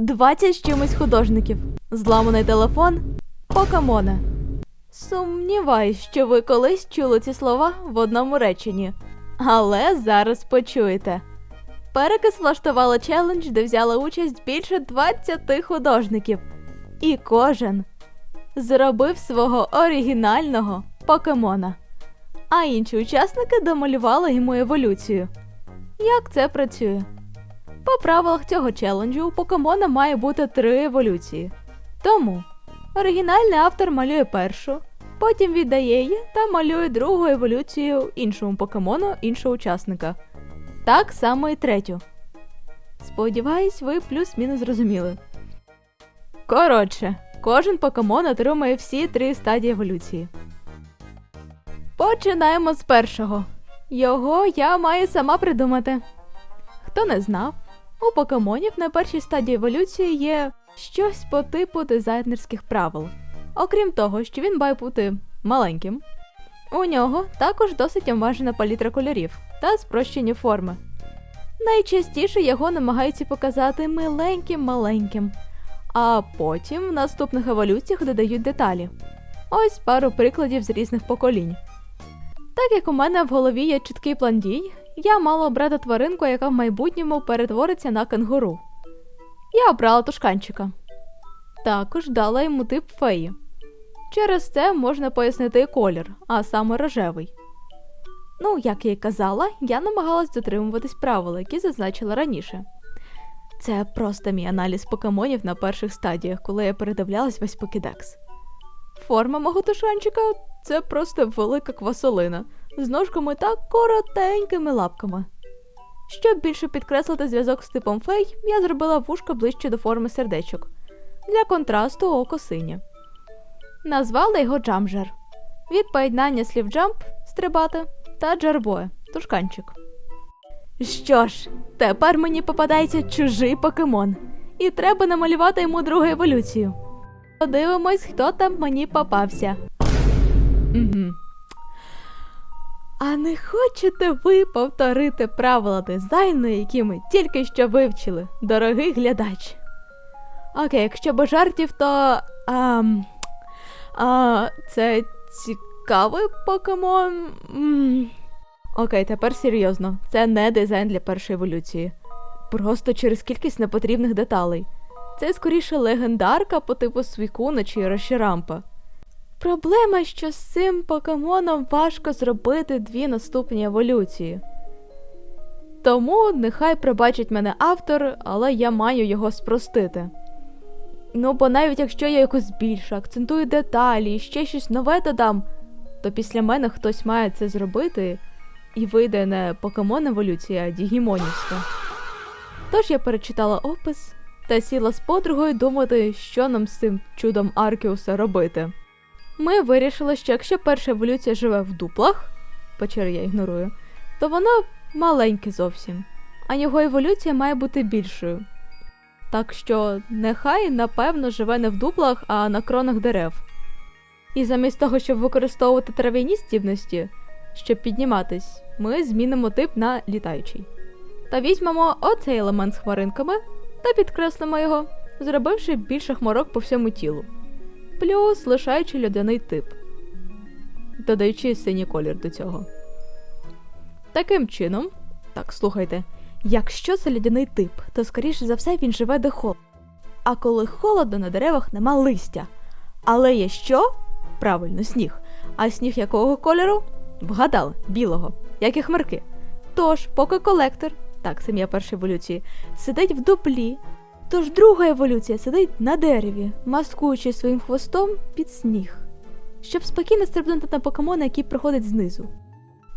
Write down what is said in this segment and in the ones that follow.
20 з чимось художників, зламаний телефон, покемони. Сумніваюсь, що ви колись чули ці слова в одному реченні. Але зараз почуєте. Перекис влаштувала челендж, де взяла участь більше 20 художників. І кожен зробив свого оригінального покемона. А інші учасники домалювали йому еволюцію. Як це працює? По правилах цього челенджу у покемона має бути три еволюції. Тому оригінальний автор малює першу, потім віддає її та малює другу еволюцію іншому покемону іншого учасника. Так само і третю. Сподіваюсь, ви плюс-мінус зрозуміли. Коротше, кожен покемон отримує всі три стадії еволюції. Починаємо з першого. Його я маю сама придумати. Хто не знав, у покемонів на першій стадії еволюції є щось по типу дизайнерських правил. Окрім того, що він має бути маленьким, у нього також досить обмежена палітра кольорів та спрощені форми. Найчастіше його намагаються показати миленьким-маленьким, а потім в наступних еволюціях додають деталі. Ось пару прикладів з різних поколінь. Так як у мене в голові є чіткий план дій, я мала обрати тваринку, яка в майбутньому перетвориться на кенгуру. Я обрала тушканчика. Також дала йому тип феї. Через це можна пояснити і колір, а саме рожевий. Ну, як я й казала, я намагалась дотримуватись правил, які зазначила раніше. Це просто мій аналіз покемонів на перших стадіях, коли я передивлялась весь покідекс. Форма мого тушанчика це просто велика квасолина з ножками та коротенькими лапками. Щоб більше підкреслити зв'язок з типом фей, я зробила вушка ближче до форми сердечок. Для контрасту око синє. Назвала його Джамжер. Від поєднання слів джамп стрибати та джарбоє тушканчик. Що ж, тепер мені попадається чужий покемон, і треба намалювати йому другу еволюцію. Подивимось, хто там мені попався. Угу. А не хочете ви повторити правила дизайну, які ми тільки що вивчили, дорогий глядач? Окей, якщо без жартів, то. А, а, це цікавий покемон. Окей, тепер серйозно. Це не дизайн для першої еволюції. Просто через кількість непотрібних деталей. Це скоріше легендарка по типу Свікуна чи Рашірампа. Проблема, що з цим покемоном важко зробити дві наступні еволюції. Тому нехай пробачить мене автор, але я маю його спростити. Ну, бо навіть якщо я якось збільшу, акцентую деталі і ще щось нове додам, то після мене хтось має це зробити і вийде не покемон еволюція, а Дігімонівська. Тож я перечитала опис та сіла з подругою думати, що нам з цим чудом Аркіуса робити. Ми вирішили, що якщо перша еволюція живе в дуплах, печери я ігнорую, то воно маленьке зовсім, а його еволюція має бути більшою. Так що нехай, напевно, живе не в дуплах, а на кронах дерев. І замість того, щоб використовувати трав'яні здібності, щоб підніматись, ми змінимо тип на літаючий. Та візьмемо оцей елемент з хмаринками та підкреслимо його, зробивши більше хмарок по всьому тілу, плюс лишаючи льодяний тип, додаючи синій колір до цього. Таким чином, так, слухайте, якщо це льодяний тип, то скоріше за все він живе де холод. А коли холодно на деревах нема листя. Але є що? Правильно, сніг. А сніг якого кольору? Вгадали, білого, як і хмарки. Тож, поки колектор, так, сім'я першої еволюції, сидить в дуплі, тож друга еволюція сидить на дереві, маскуючи своїм хвостом під сніг, щоб спокійно стрибнути на покемона, який проходить знизу.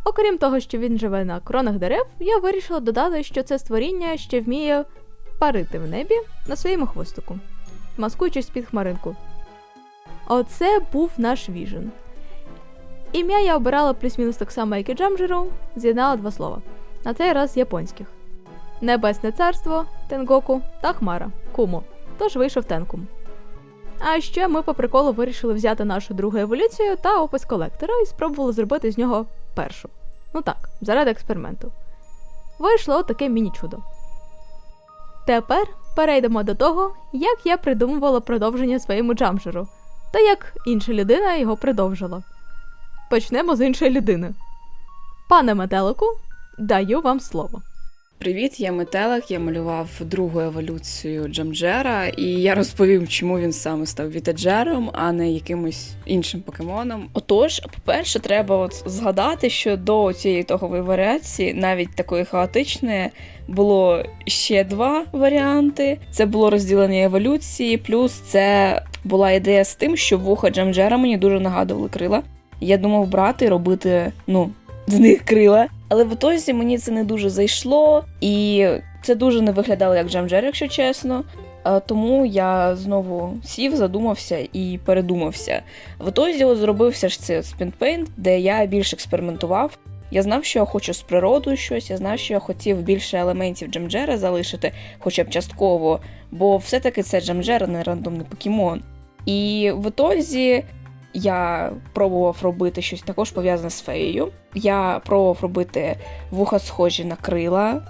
Окрім того, що він живе на кронах дерев, я вирішила додати, що це створіння ще вміє парити в небі на своєму хвостику, маскуючись під хмаринку. Оце був наш віжен. Ім'я я обирала плюс-мінус так само, як і Джамжеру, з'єднала два слова. На цей раз японських: Небесне царство, Тенгоку та Хмара Кумо. Тож вийшов Тенкум. А ще ми по приколу вирішили взяти нашу другу еволюцію та опис колектора і спробували зробити з нього першу. Ну так, заради експерименту. Вийшло таке міні-чудо. Тепер перейдемо до того, як я придумувала продовження своєму джамжеру, та як інша людина його продовжила. Почнемо з іншої людини. Пане метелику, даю вам слово. Привіт, я Метелик. Я малював другу еволюцію Джамджера, і я розповім, чому він саме став вітаджером, а не якимось іншим покемоном. Отож, по-перше, треба от згадати, що до цієї тогової варіації, навіть такої хаотичної, було ще два варіанти. Це було розділення еволюції, плюс це була ідея з тим, що вуха Джамджера мені дуже нагадували крила. Я думав брати і робити, ну, з них крила. Але в ітозі мені це не дуже зайшло, і це дуже не виглядало як Джамджер, якщо чесно. Тому я знову сів, задумався і передумався. В ітозі от зробився ж цей спінпейнт, де я більш експериментував. Я знав, що я хочу з природою щось, я знав, що я хотів більше елементів Джамджера залишити, хоча б частково, бо все-таки це Джамджер, а не рандомний покемон. І в ітозі я пробував робити щось також пов'язане з феєю. Я пробував робити вуха схожі на крила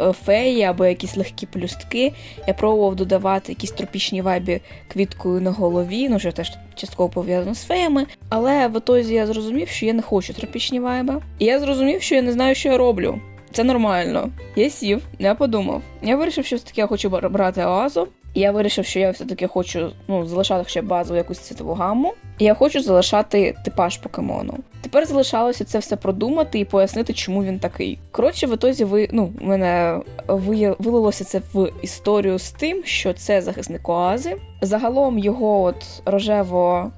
е, феї або якісь легкі плюстки. Я пробував додавати якісь тропічні вайбі квіткою на голові, ну що теж частково пов'язано з феями. Але в ітозі я зрозумів, що я не хочу тропічні вайби. І я зрозумів, що я не знаю, що я роблю. Це нормально. Я сів, я подумав. Я вирішив, що все-таки я хочу брати оазу. Я вирішив, що я все-таки хочу ну, залишати ще базову якусь цвітову гамму. І я хочу залишати типаж покемону. Тепер залишалося це все продумати і пояснити, чому він такий. Коротше, в ітозі ви ну, в мене вилилося це в історію з тим, що це захисник оази. Загалом його от рожево.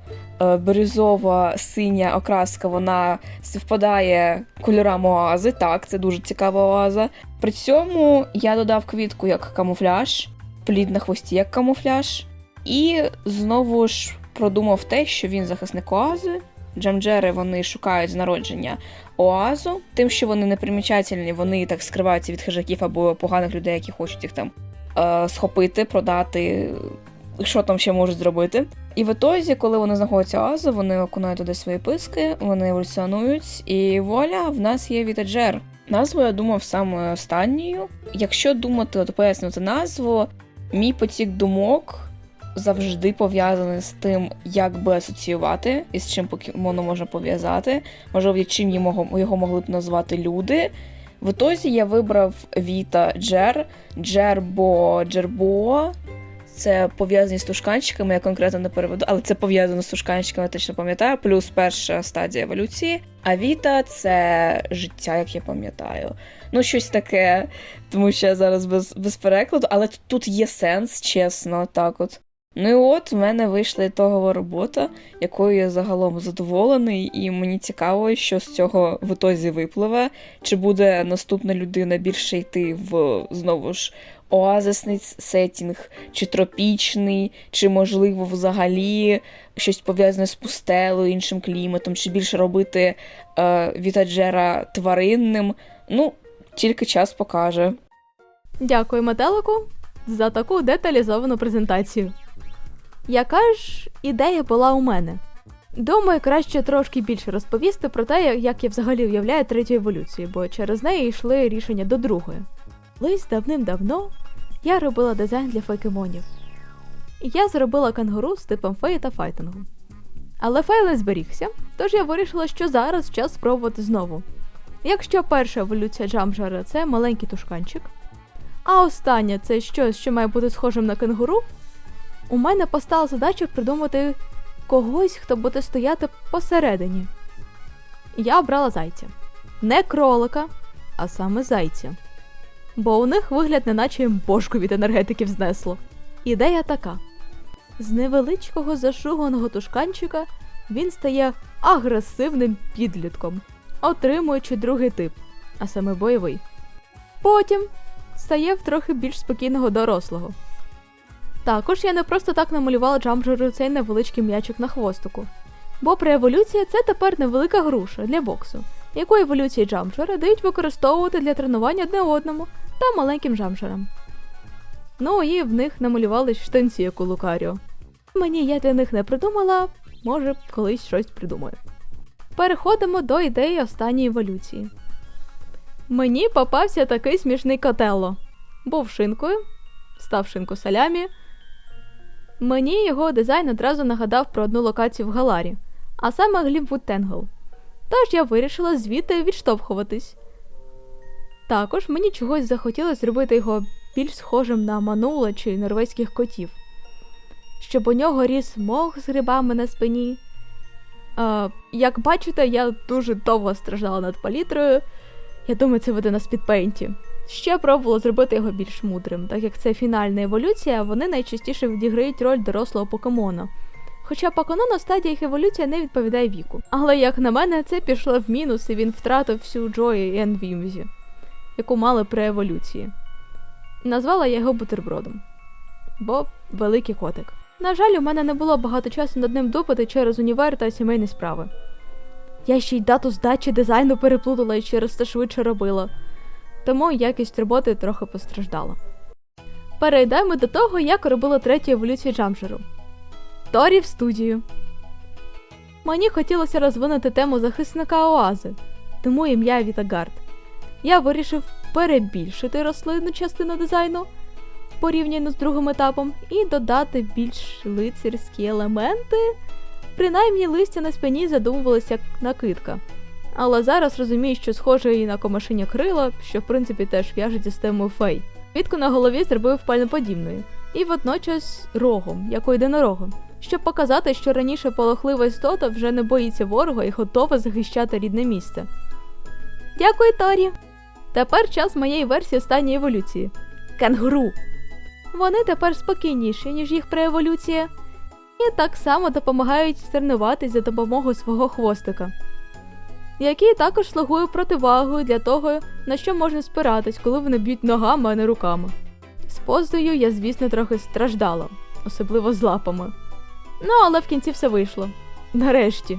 е, Бірюзова синя окраска вона співпадає кольорам оази. Так, це дуже цікава оаза. При цьому я додав квітку як камуфляж, плід на хвості як камуфляж, і знову ж продумав те, що він захисник оази. Джамджери вони шукають з народження оазу, тим, що вони непримічательні, вони так скриваються від хижаків або поганих людей, які хочуть їх там е, схопити, продати, що там ще можуть зробити. І в ітозі, коли вони знаходяться оазу, вони окунають туди свої писки, вони еволюціонують, і вуаля, в нас є Вітаджер. Назву я думав саме останньою. Якщо думати, то пояснювати назву, мій потік думок завжди пов'язаний з тим, як би асоціювати і з чим покемону можна пов'язати. Можливо, чим його, могли б назвати люди. В ітозі я вибрав Віта Джер, Джербо Джербо. Це пов'язані з тушканчиками, я конкретно не переведу, але це пов'язано з тушканчиками, точно пам'ятаю, плюс перша стадія еволюції. А Віта це життя, як я пам'ятаю. Ну, щось таке, тому що я зараз без, без перекладу, але тут є сенс, чесно, так от. Ну і от в мене вийшла ітогова робота, якою я загалом задоволений, і мені цікаво, що з цього в ітозі випливе. Чи буде наступна людина більше йти в знову ж оазисний сетінг, чи тропічний, чи можливо взагалі щось пов'язане з пустелою, іншим кліматом, чи більше робити е, вітаджера тваринним. Ну, тільки час покаже. Дякую метелику за таку деталізовану презентацію. Яка ж ідея була у мене? Думаю, краще трошки більше розповісти про те, як я взагалі уявляю третю еволюцію, бо через неї йшли рішення до другої. Колись давним-давно я робила дизайн для фейкемонів. Я зробила кангуру з типом феї та файтингу. Але фейл не зберігся, тож я вирішила, що зараз час спробувати знову. Якщо перша еволюція джамжера це маленький тушканчик, а остання це щось, що має бути схожим на кенгуру, у мене постала задача придумати когось, хто буде стояти посередині. Я обрала зайця. Не кролика, а саме зайця. Бо у них вигляд неначе бошку від енергетиків знесло. Ідея така: з невеличкого зашуганого тушканчика він стає агресивним підлітком, отримуючи другий тип, а саме бойовий. Потім стає в трохи більш спокійного дорослого. Також я не просто так намалювала джамджеру цей невеличкий м'ячик на хвостику. Бо при еволюції це тепер невелика груша для боксу, яку еволюції джамджера дають використовувати для тренування одне одному та маленьким джамджерам. Ну і в них намалювали штанці, як у Лукаріо. Мені я для них не придумала, може, колись щось придумаю. Переходимо до ідеї останньої еволюції. Мені попався такий смішний котелло. Був шинкою, став шинку салямі. Мені його дизайн одразу нагадав про одну локацію в Галарі, а саме Глімвуд Тенгл. Тож я вирішила звідти відштовхуватись. Також мені чогось захотілося зробити його більш схожим на манула чи норвезьких котів, щоб у нього ріс мох з грибами на спині. Е, як бачите, я дуже довго страждала над палітрою. Я думаю, це веде на спідпейнті. Ще пробувала зробити його більш мудрим, так як це фінальна еволюція, вони найчастіше відіграють роль дорослого покемона. Хоча по канону стадія їх еволюція не відповідає віку. Але як на мене, це пішло в мінус, і він втратив всю Джої і Енвімзі, яку мали при еволюції. Назвала я його бутербродом. Бо великий котик. На жаль, у мене не було багато часу над ним дупати через універ та сімейні справи. Я ще й дату здачі дизайну переплутала і через це швидше робила, тому якість роботи трохи постраждала. Перейдемо до того, як робила третю еволюцію Джамжеру. Торі в студію. Мені хотілося розвинути тему захисника Оази, тому ім'я Вітагард. Я вирішив перебільшити рослинну частину дизайну порівняно з другим етапом і додати більш лицарські елементи. Принаймні листя на спині задумувалися як накидка. Але зараз розумію, що схоже і на комашиня крила, що в принципі теж в'яжеться з темою фей. Квітку на голові зробив пальноподібною, і водночас рогом, як у єдинорога, щоб показати, що раніше полохлива істота вже не боїться ворога і готова захищати рідне місце. Дякую, Торі! Тепер час моєї версії останньої еволюції кенгуру. Вони тепер спокійніші, ніж їх прееволюція, і так само допомагають тренуватись за допомогою свого хвостика, який також слугує противагою для того, на що можна спиратись, коли вони б'ють ногами, а не руками. З позою я, звісно, трохи страждала, особливо з лапами. Ну, але в кінці все вийшло. Нарешті.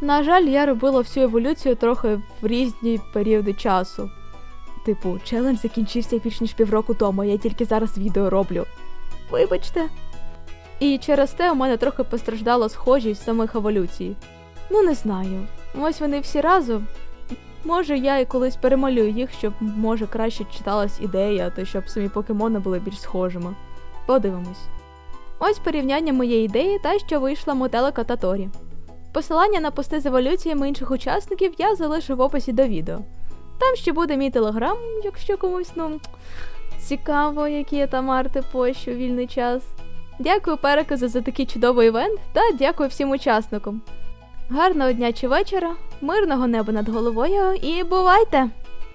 На жаль, я робила всю еволюцію трохи в різні періоди часу. Типу, челендж закінчився більш ніж півроку тому, я тільки зараз відео роблю. Вибачте. І через те у мене трохи постраждала схожість самих еволюцій. Ну, не знаю. Ось вони всі разом. Може, я і колись перемалюю їх, щоб може краще читалась ідея, та щоб самі покемони були більш схожими. Подивимось. Ось порівняння моєї ідеї та що вийшла мотелика та Торі. Посилання на пости з еволюціями інших учасників я залишу в описі до відео. Там ще буде мій телеграм, якщо комусь ну цікаво, які я там арти пощу вільний час. Дякую переказу за такий чудовий івент та дякую всім учасникам. Гарного дня чи вечора, мирного неба над головою і бувайте!